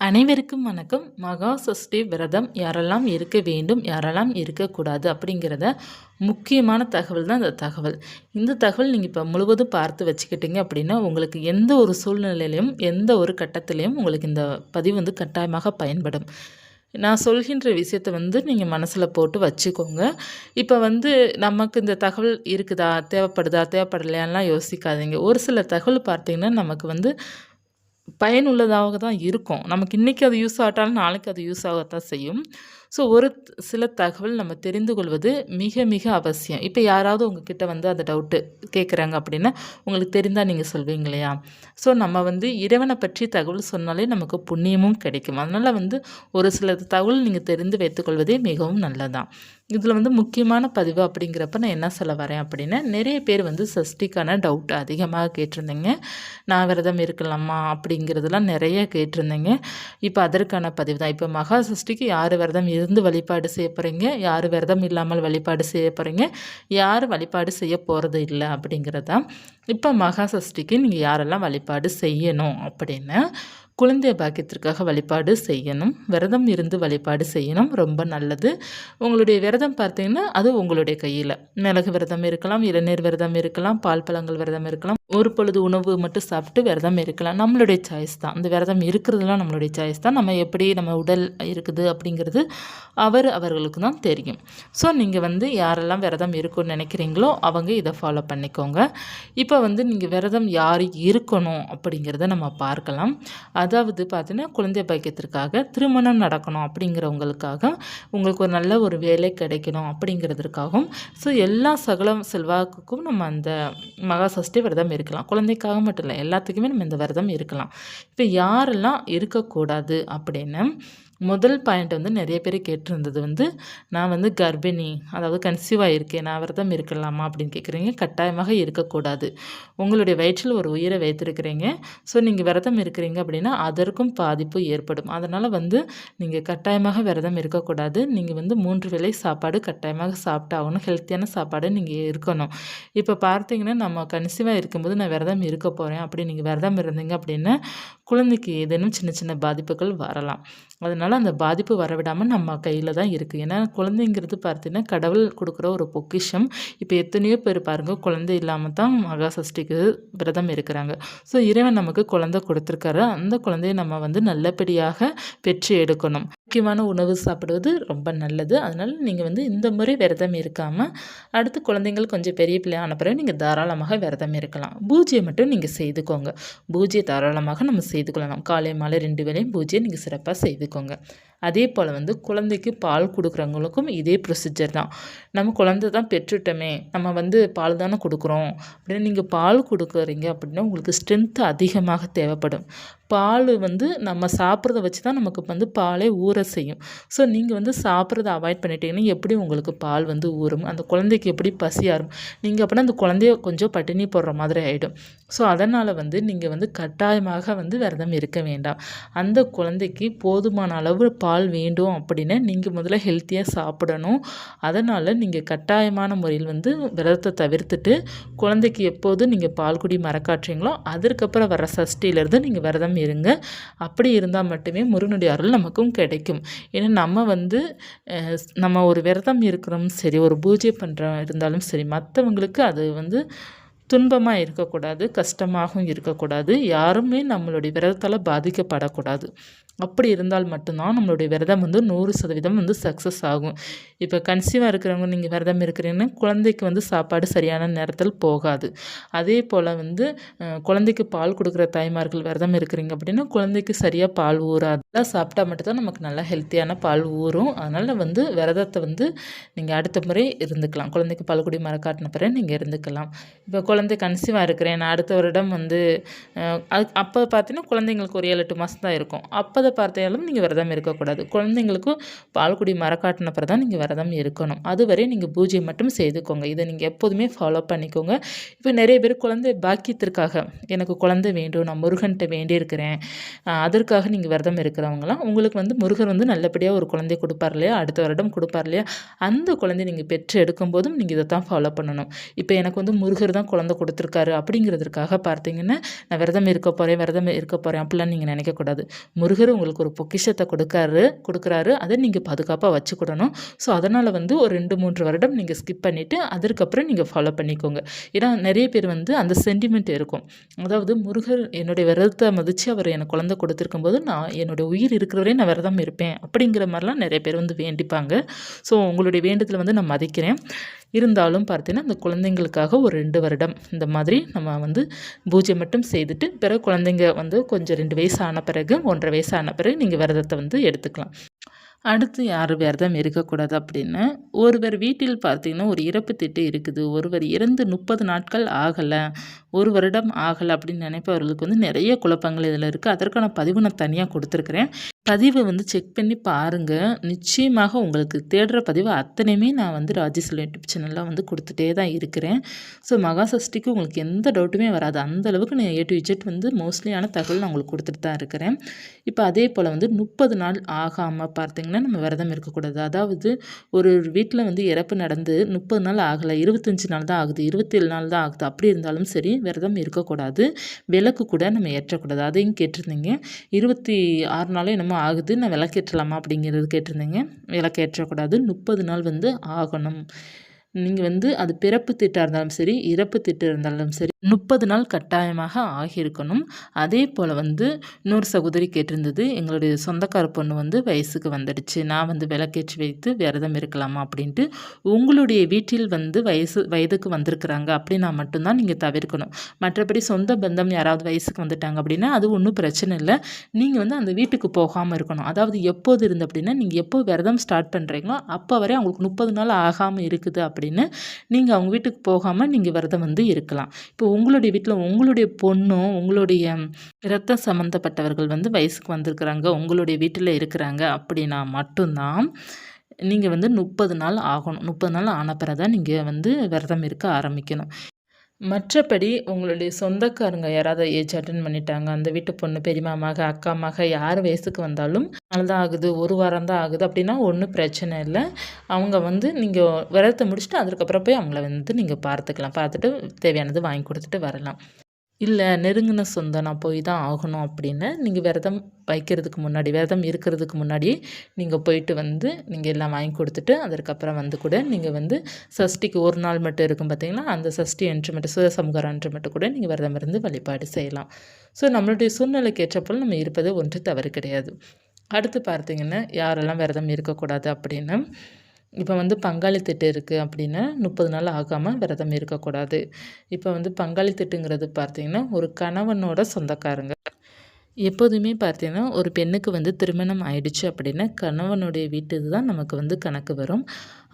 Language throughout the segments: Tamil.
அனைவருக்கும் வணக்கம். மகா சஷ்டி விரதம் யாரெல்லாம் இருக்க வேண்டும் யாரெல்லாம் இருக்கக்கூடாது அப்படிங்கிறத முக்கியமான தகவல் தான் இந்த தகவல். இந்த தகவல் நீங்கள் இப்போ முழுவதும் பார்த்து வச்சுக்கிட்டீங்க அப்படின்னா உங்களுக்கு எந்த ஒரு சூழ்நிலையிலையும் எந்த ஒரு கட்டத்திலையும் உங்களுக்கு இந்த பதிவு வந்து கட்டாயமாக பயன்படும். நான் சொல்கின்ற விஷயத்தை வந்து நீங்கள் மனசில் போட்டு வச்சுக்கோங்க. இப்போ வந்து நமக்கு இந்த தகவல் இருக்குதா தேவைப்படுதா தேவைப்படலையான்லாம் யோசிக்காதீங்க. ஒரு சில தகவல் பார்த்தீங்கன்னா நமக்கு வந்து பயனுள்ளதாக தான் இருக்கும். நமக்கு இன்றைக்கி அது யூஸ் ஆகட்டாலும் நாளைக்கு அது யூஸ் ஆகத்தான் செய்யும். ஸோ ஒரு சில தகவல் நம்ம தெரிந்து கொள்வது மிக மிக அவசியம். இப்போ யாராவது உங்ககிட்ட வந்து அந்த டவுட்டு கேட்குறாங்க அப்படின்னா உங்களுக்கு தெரிந்தால் நீங்கள் சொல்வீங்க இல்லையா ஸோ நம்ம வந்து இறைவனை பற்றி தகவல் சொன்னாலே நமக்கு புண்ணியமும் கிடைக்கும். அதனால் வந்து ஒரு சில தகவல் நீங்கள் தெரிந்து வைத்துக்கொள்வதே மிகவும் நல்லதான் இதில் வந்து முக்கியமான பதிவு அப்படிங்கிறப்ப நான் என்ன சொல்ல வரேன் அப்படின்னா நிறைய பேர் வந்து சஷ்டிக்கான டவுட் அதிகமாக கேட்டிருந்தீங்க. நான் விரதம் இருக்கலாமா அப்படிங்கிறதெல்லாம் நிறைய கேட்டிருந்தீங்க. இப்போ அதற்கான பதிவு தான் இப்போ மகா சஷ்டிக்கு யார் விரதம் இருந்து வழிபாடு செய்ய போகிறீங்க யார் விரதம் இல்லாமல் வழிபாடு செய்ய போகிறீங்க யார் வழிபாடு செய்ய போகிறது இல்லை அப்படிங்கிறது? தான் இப்போ மகா சஷ்டிக்கு நீங்கள் யாரெல்லாம் வழிபாடு செய்யணும் அப்படின்னு குழந்தை பாக்கியத்திற்காக வழிபாடு செய்யணும். விரதம் இருந்து வழிபாடு செய்யணும். ரொம்ப நல்லது. உங்களுடைய விரதம் பார்த்தீங்கன்னா அது உங்களுடைய கையில். மிளகு விரதம் இருக்கலாம் இளநீர் விரதம் இருக்கலாம் பால் பழங்கள் விரதம் இருக்கலாம் ஒரு பொழுது உணவு மட்டும் சாப்பிட்டு விரதம் இருக்கலாம். நம்மளுடைய சாய்ஸ் தான். அந்த விரதம் இருக்கிறதுலாம் நம்மளுடைய சாய்ஸ் தான். நம்ம எப்படி நம்ம உடல் இருக்குது அப்படிங்கிறது அவர் அவர்களுக்கு தான் தெரியும். ஸோ நீங்கள் வந்து யாரெல்லாம் விரதம் இருக்கும்னு நினைக்கிறீங்களோ அவங்க இதை ஃபாலோ பண்ணிக்கோங்க. இப்போ வந்து நீங்கள் விரதம் யார் இருக்கணும் அப்படிங்கிறத நம்ம பார்க்கலாம். அதாவது பார்த்தீங்கன்னா குழந்தை பாக்கியத்திற்காக திருமணம் நடக்கணும் அப்படிங்கிறவங்களுக்காக உங்களுக்கு ஒரு நல்ல ஒரு வேலை கிடைக்கணும் அப்படிங்கிறதுக்காகவும் ஸோ எல்லா சகல செல்வாக்குக்கும் நம்ம அந்த மகா சஷ்டி விரதம் இருக்கலாம். குழந்தைக்காக மட்டும் இல்லை எல்லாத்துக்குமே நம்ம இந்த விரதம் இருக்கலாம். இப்போ யாரெல்லாம் இருக்கக்கூடாது அப்படின்னு முதல் பாயிண்ட் வந்து நிறைய பேர் கேட்டிருந்தது வந்து நான் வந்து கர்ப்பிணி அதாவது கன்சீவ் ஆகியிருக்கேன் நான் விரதம் இருக்கலாமா அப்படின்னு கேட்குறீங்க. கட்டாயமாக இருக்கக்கூடாது. உங்களுடைய வயிற்றில் ஒரு உயிரை வைத்திருக்கிறீங்க. ஸோ நீங்கள் விரதம் இருக்கிறீங்க அப்படின்னா அதற்கும் பாதிப்பு ஏற்படும். அதனால் வந்து நீங்கள் கட்டாயமாக விரதம் இருக்கக்கூடாது. நீங்கள் வந்து மூன்று வேலை சாப்பாடு கட்டாயமாக சாப்பிட்டாகணும். ஹெல்த்தியான சாப்பாடு நீங்கள் இருக்கணும். இப்போ பார்த்தீங்கன்னா நம்ம கன்சீவாக இருக்கும்போது நான் விரதம் இருக்க போகிறேன் அப்படி நீங்கள் விரதம் இருந்தீங்க அப்படின்னா குழந்தைக்கு ஏதேனும் சின்ன சின்ன பாதிப்புகள் வரலாம். அதனால் அந்த பாதிப்பு வரவிடாமல் நம்ம கையில் தான் இருக்குது ஏன்னா குழந்தைங்கிறது பார்த்தீங்கன்னா கடவுள் கொடுக்குற ஒரு பொக்கிஷம். இப்போ எத்தனையோ பேர் பாருங்கள் குழந்தை இல்லாமல் தான் மகா சஷ்டிக்கு விரதம் இருக்கிறாங்க. ஸோ இறைவன் நமக்கு குழந்தை கொடுத்துருக்காரு. அந்த குழந்தைய நம்ம வந்து நல்லபடியாக பெற்று எடுக்கணும். முக்கியமான உணவு சாப்பிடுவது ரொம்ப நல்லது. அதனால் நீங்கள் வந்து இந்த முறை விரதம் இருக்காமல் அடுத்து குழந்தைங்கள் கொஞ்சம் பெரிய பிள்ளை ஆன பிறகு நீங்கள் தாராளமாக விரதம் இருக்கலாம். பூஜையை மட்டும் நீங்கள் செய்துக்கோங்க. பூஜையை தாராளமாக நம்ம செய்து கொள்ளலாம் காலை மாலை ரெண்டு வேலையும் பூஜையை நீங்கள் சிறப்பாக செய்துக்கோங்க. அதே போல் வந்து குழந்தைக்கு பால் கொடுக்குறவங்களுக்கும் இதே ப்ரொசீஜர் தான். நம்ம குழந்தை தான் பெற்றுட்டோமே நம்ம வந்து பால் தானே கொடுக்குறோம். அப்படின்னு நீங்கள் பால் கொடுக்குறீங்க அப்படின்னா உங்களுக்கு ஸ்ட்ரென்த்து அதிகமாக தேவைப்படும். பால் வந்து நம்ம சாப்பிட்றத வச்சு தான் நமக்கு வந்து பாலே ஊற செய்யும். ஸோ நீங்கள் வந்து சாப்பிட்றத அவாய்ட் பண்ணிட்டீங்கன்னா எப்படி உங்களுக்கு பால் வந்து ஊறும்? அந்த குழந்தைக்கு எப்படி பசியாரும் நீங்கள் அப்படின்னா அந்த குழந்தைய கொஞ்சம் பட்டினி போடுற மாதிரி ஆகிடும் ஸோ அதனால் வந்து நீங்கள் வந்து கட்டாயமாக வந்து விரதம் இருக்க வேண்டாம். அந்த குழந்தைக்கு போதுமான அளவு பால் வேண்டும் அப்படின்னா நீங்கள் முதல்ல ஹெல்த்தியாக சாப்பிடணும். அதனால் நீங்கள் கட்டாயமான முறையில் வந்து விரதத்தை தவிர்த்துட்டு குழந்தைக்கு எப்போது நீங்கள் பால் குடி மறக்காட்டுறீங்களோ அதற்கப்புறம் வர சஷ்டியிலேருந்து நீங்கள் விரதம் இருங்க. அப்படி இருந்தால் மட்டுமே முருகனுடைய அருள் நமக்கும் கிடைக்கும். ஏன்னா நம்ம வந்து நம்ம ஒரு விரதம் இருக்கிறோம் சரி ஒரு பூஜை பண்ணுறோம் இருந்தாலும் சரி மற்றவங்களுக்கு அது வந்து துன்பமாக இருக்கக்கூடாது கஷ்டமாகவும் இருக்கக்கூடாது. யாருமே நம்மளுடைய விரதத்தால் பாதிக்கப்படக்கூடாது. அப்படி இருந்தால் மட்டும்தான் நம்மளுடைய விரதம் வந்து நூறு சதவீதம் வந்து சக்ஸஸ் ஆகும். இப்போ கன்சீவாக இருக்கிறவங்க நீங்கள் விரதம் இருக்கிறீங்கன்னா குழந்தைக்கு வந்து சாப்பாடு சரியான நேரத்தில் போகாது. அதே போல் வந்து குழந்தைக்கு பால் கொடுக்குற தாய்மார்கள் விரதம் இருக்கிறீங்க அப்படின்னா குழந்தைக்கு சரியாக பால் ஊறாது. சாப்பிட்டா மட்டும்தான் நமக்கு நல்லா ஹெல்த்தியான பால் ஊறும். அதனால் வந்து விரதத்தை வந்து நீங்கள் அடுத்த முறை இருந்துக்கலாம். குழந்தைக்கு பால் குடி மரக்காட்டின பிறகு நீங்கள் இருந்துக்கலாம். இப்போ குழந்தை கன்சீவாக இருக்கிறேன் நான் அடுத்த வருடம் வந்து அது அப்போ பார்த்தீங்கன்னா குழந்தைங்களுக்கு ஒரு ஏழு எட்டு மாதம் தான் இருக்கும். அப்போ அதை பார்த்தாலும் நீங்கள் விரதம் இருக்கக்கூடாது. குழந்தைங்களுக்கும் பால்குடி மரக்காட்டினப்புறம் தான் நீங்கள் விரதம் இருக்கணும். அதுவரை நீங்கள் பூஜை மட்டும் செய்துக்கோங்க. இதை நீங்கள் எப்போதுமே ஃபாலோ பண்ணிக்கோங்க. இப்போ நிறைய பேர் குழந்தை பாக்கியத்திற்காக எனக்கு குழந்தை வேண்டும் நான் முருகன்கிட்ட வேண்டியிருக்கிறேன் அதற்காக நீங்கள் விரதம் இருக்கிறவங்களாம் உங்களுக்கு வந்து முருகர் வந்து நல்லபடியாக ஒரு குழந்தை கொடுப்பார் இல்லையா? அடுத்த வருடம் கொடுப்பார் இல்லையா? அந்த குழந்தை நீங்கள் பெற்று எடுக்கும்போதும் நீங்கள் இதை தான் ஃபாலோ பண்ணணும். இப்போ எனக்கு வந்து முருகர் தான் குழந்தை கொடுத்துருக்காரு அப்படிங்கிறதுக்காக பார்த்தீங்கன்னா நான் விரதம் இருக்க போகிறேன் விரதம் இருக்க போகிறேன் அப்படிலாம் நீங்கள் நினைக்கக்கூடாது. முருகர் உங்களுக்கு ஒரு பொக்கிஷத்தை கொடுக்காரு கொடுக்குறாரு. அதை நீங்கள் பாதுகாப்பாக வச்சுக்கிடணும். ஸோ அதனால் வந்து ஒரு ரெண்டு மூன்று வருடம் நீங்கள் ஸ்கிப் பண்ணிவிட்டு அதற்கப்புறம் நீங்கள் ஃபாலோ பண்ணிக்கோங்க. ஏன்னா நிறைய பேர் வந்து அந்த சென்டிமெண்ட் இருக்கும். அதாவது முருகர் என்னுடைய விரதத்தை மதித்து அவர் எனக்கு குழந்தை கொடுத்துருக்கும் போது நான் என்னுடைய உயிர் இருக்கிறவரே நான் விரதம் இருப்பேன் அப்படிங்கிற மாதிரிலாம் நிறைய பேர் வந்து வேண்டிப்பாங்க. ஸோ உங்களுடைய வேண்டுதலை வந்து நான் மதிக்கிறேன். இருந்தாலும் பார்த்தீங்கன்னா அந்த குழந்தைங்களுக்காக ஒரு ரெண்டு வருடம் இந்த மாதிரி நம்ம வந்து பூஜை மட்டும் செய்துட்டு பிறகு குழந்தைங்க வந்து கொஞ்சம் ரெண்டு வயசு ஆன பிறகு ஒன்றரை வயசு ஆன பிறகு நீங்கள் விரதத்தை வந்து எடுத்துக்கலாம். அடுத்து யார் விரதம் இருக்கக்கூடாது அப்படின்னு ஒருவர் வீட்டில் பார்த்தீங்கன்னா ஒரு இறப்பு திட்டு இருக்குது. ஒருவர் இறந்து முப்பது நாட்கள் ஆகலை ஒரு வருடம் ஆகலை அப்படின்னு நினைப்பவர்களுக்கு வந்து நிறைய குழப்பங்கள் இதில் இருக்குது அதற்கான பதிவு நான் தனியாக கொடுத்துருக்குறேன். பதிவை வந்து செக் பண்ணி பாருங்கள் நிச்சயமாக உங்களுக்கு தேடுற பதிவு அத்தனையுமே நான் வந்து ராஜேஸ்வரி யூடியூப் சேனலில் வந்து கொடுத்துட்டே தான் இருக்கிறேன். ஸோ மகா சஷ்டிக்கு உங்களுக்கு எந்த டவுட்டுமே வராது. அந்தளவுக்கு நான் ஏ டு இஜெட் வந்து மோஸ்ட்லியான தகவல் நான் உங்களுக்கு கொடுத்துட்டு தான் இருக்கிறேன். இப்போ அதே போல் வந்து முப்பது நாள் ஆகாமல் பார்த்தீங்கன்னா நம்ம விரதம் இருக்கக்கூடாது. அதாவது ஒரு வீட்டில் வந்து இறப்பு நடந்து முப்பது நாள் ஆகலை இருபத்தஞ்சி நாள் தான் ஆகுது இருபத்தேழு நாள் தான் ஆகுது. அப்படி இருந்தாலும் சரி விரதம் இருக்கக்கூடாது. விளக்கு கூட நம்ம ஏற்றக்கூடாது. அதையும் கேட்டிருந்தீங்க. இருபத்தி ஆறு நாளே என்னமோ ஆகுது நான் விளக்கேற்றலாமா அப்படிங்கிறது கேட்டிருந்தேங்க. விளக்கேற்றக்கூடாது. முப்பது நாள் வந்து ஆகணும். நீங்கள் வந்து அது பிறப்பு திட்டாக இருந்தாலும் சரி இறப்பு திட்டு இருந்தாலும் சரி முப்பது நாள் கட்டாயமாக ஆகியிருக்கணும். அதே போல் வந்து இன்னொரு சகோதரி கேட்டிருந்தது எங்களுடைய சொந்தக்கார பொண்ணு வந்து வயசுக்கு வந்துடுச்சு. நான் வந்து விளக்கேற்றி வைத்து விரதம் இருக்கலாமா? அப்படின்ட்டு உங்களுடைய வீட்டில் வந்து வயசு வயதுக்கு வந்திருக்கிறாங்க. அப்படின்னா மட்டும்தான் நீங்கள் தவிர்க்கணும். மற்றபடி சொந்த பந்தம் யாராவது வயசுக்கு வந்துட்டாங்க அப்படின்னா அது ஒன்றும் பிரச்சனை இல்லை. நீங்கள் வந்து அந்த வீட்டுக்கு போகாமல் இருக்கணும். அதாவது எப்போது இருந்து அப்படின்னா நீங்கள் எப்போ விரதம் ஸ்டார்ட் பண்ணுறீங்களோ அப்போ வரை அவங்களுக்கு முப்பது நாள் ஆகாமல் இருக்குது அப்படின்னு நீங்கள் அவங்க வீட்டுக்கு போகாமல் நீங்கள் விரதம் வந்து இருக்கலாம். இப்போ உங்களுடைய வீட்டில் உங்களுடைய பொண்ணும் உங்களுடைய இரத்த சம்மந்தப்பட்டவர்கள் வந்து வயசுக்கு வந்திருக்கிறாங்க உங்களுடைய வீட்டில் இருக்கிறாங்க அப்படின்னா மட்டும்தான் நீங்கள் வந்து முப்பது நாள் ஆகணும். முப்பது நாள் ஆன பிறகு தான் நீங்கள் வந்து விரதம் இருக்க ஆரம்பிக்கணும். மற்றபடி உங்களுடைய சொந்தக்காரங்க யாராவது ஏஜ் அட்டன் பண்ணிட்டாங்க அந்த வீட்டு பொண்ணு பெரியமா மக அக்கா மக யார் வயசுக்கு வந்தாலும் தான் ஆகுது ஒரு வாரம் தான் ஆகுது அப்படின்னா ஒன்றும் பிரச்சனை இல்லை. அவங்க வந்து நீங்கள் விரதத்தை முடிச்சுட்டு அதுக்கப்புறம் போய் அவங்கள வந்து நீங்கள் பார்த்துக்கலாம். பார்த்துட்டு தேவையானது வாங்கி கொடுத்துட்டு வரலாம். இல்லை நெருங்கின சொந்தம் நான் போய் தான் ஆகணும் அப்படின்னு நீங்கள் விரதம் வைக்கிறதுக்கு முன்னாடி விரதம் இருக்கிறதுக்கு முன்னாடி நீங்கள் போயிட்டு வந்து நீங்கள் எல்லாம் வாங்கி கொடுத்துட்டு அதற்கப்புறம் வந்து கூட நீங்கள் வந்து சஷ்டிக்கு ஒரு நாள் மட்டும் இருக்கும் பார்த்தீங்கன்னா அந்த சஷ்டி என்று மட்டும் சுயசம்காரம் என்று மட்டும் கூட நீங்கள் விரதம் இருந்து வழிபாடு செய்யலாம். ஸோ நம்மளுடைய சூழ்நிலைக்கு ஏற்றப்போல் நம்ம இருப்பது ஒன்று தவறு கிடையாது. அடுத்து பார்த்தீங்கன்னா யாரெல்லாம் விரதம் இருக்கக்கூடாது அப்படின்னு இப்போ வந்து பங்காளி திட்டு இருக்குது அப்படின்னா முப்பது நாள் ஆகாமல் விரதம் இருக்கக்கூடாது. இப்போ வந்து பங்காளி திட்டுங்கிறது பார்த்திங்கன்னா ஒரு கணவனோட சொந்தக்காரங்க. எப்போதுமே பார்த்தீங்கன்னா ஒரு பெண்ணுக்கு வந்து திருமணம் ஆயிடுச்சு அப்படின்னா கணவனுடைய வீட்டுக்கு தான் நமக்கு வந்து கணக்கு வரும்.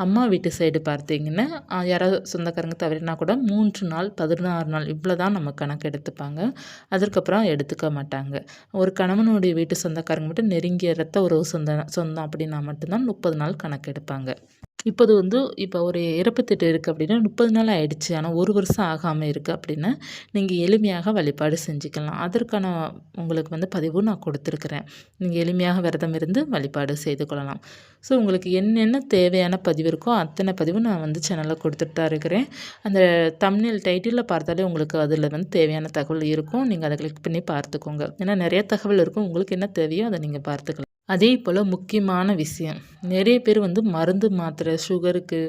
அம்மா வீட்டு சைடு பார்த்தீங்கன்னா யாராவது சொந்தக்காரங்க தவறினா கூட மூன்று நாள் பதினாறு நாள் இவ்வளோ தான் நம்ம கணக்கு எடுத்துப்பாங்க. அதற்கப்புறம் எடுத்துக்க மாட்டாங்க. ஒரு கணவனுடைய வீட்டு சொந்தக்காரங்க மட்டும் நெருங்கிய ரத்த உறவு சொந்த சொந்தம் அப்படின்னா மட்டும்தான் முப்பது நாள் கணக்கு எடுப்பாங்க. இப்போது வந்து இப்போ ஒரு இறப்பு திட்டம் இருக்குது அப்படின்னா முப்பது நாள் ஆகிடுச்சு ஆனால் ஒரு வருஷம் ஆகாமல் இருக்குது அப்படின்னா நீங்கள் எளிமையாக வழிபாடு செஞ்சுக்கலாம். அதற்கான உங்களுக்கு வந்து பதிவும் நான் கொடுத்துருக்குறேன். நீங்கள் எளிமையாக விரதம் இருந்து வழிபாடு செய்து கொள்ளலாம். ஸோ உங்களுக்கு என்னென்ன தேவையான பதிவு இருக்கோ அத்தனை பதிவும் நான் வந்து சேனலில் கொடுத்துட்டு தான் இருக்கிறேன். அந்த தமிழில் டைட்டிலில் பார்த்தாலே உங்களுக்கு அதில் வந்து தேவையான தகவல் இருக்கும். நீங்கள் அதை கிளிக் பண்ணி பார்த்துக்கோங்க. ஏன்னா நிறைய தகவல் இருக்கும். உங்களுக்கு என்ன தேவையோ அதை நீங்கள் பார்த்துக்கலாம். அதே போல் முக்கியமான விஷயம். நிறைய பேர் வந்து மருந்து மாத்திரை சுகருக்கு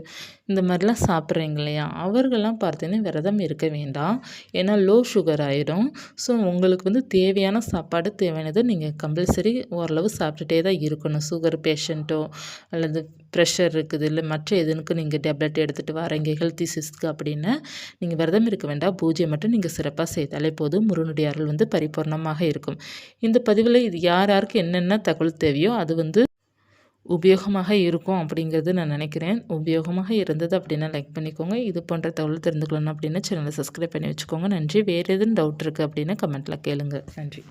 இந்த மாதிரிலாம் சாப்பிட்றீங்க இல்லையா? அவர்கள்லாம் பார்த்தீங்கன்னா விரதம் இருக்க வேண்டாம். ஏன்னா லோ சுகர் ஆகிடும் ஸோ உங்களுக்கு வந்து தேவையான சாப்பாடு தேவையானதை நீங்கள் கம்பல்சரி ஓரளவு சாப்பிட்டுட்டே தான் இருக்கணும். சுகர் பேஷண்ட்டோ அல்லது ப்ரெஷர் இருக்குது இல்லை மற்ற எதுனுக்கு நீங்கள் டேப்லெட் எடுத்துகிட்டு வரீங்க ஹெல்த் இஷ்யூஸ்க்கு அப்படின்னு நீங்கள் விரதம் இருக்க வேண்டாம். பூஜை மட்டும் நீங்கள் சிறப்பாக செய்தாலே போதும். முருகனுடைய அருள் வந்து பரிபூர்ணமாக இருக்கும். இந்த பதிவில் இது யார் யாருக்கு என்னென்ன தகவல் தேவையோ அது வந்து உபயோகமாக இருக்கும் அப்படிங்கிறது நான் நினைக்கிறேன். உபயோகமாக இருந்தது அப்படின்னா லைக் பண்ணிக்கோங்க. இது போன்ற தகவல் தெரிந்துக்கணும் அப்படின்னா சேனலை சப்ஸ்கிரைப் பண்ணி வச்சுக்கோங்க. நன்றி. வேறு எதுவும் டவுட் இருக்குது அப்படின்னா கமெண்ட்டில் கேளுங்கள் நன்றி.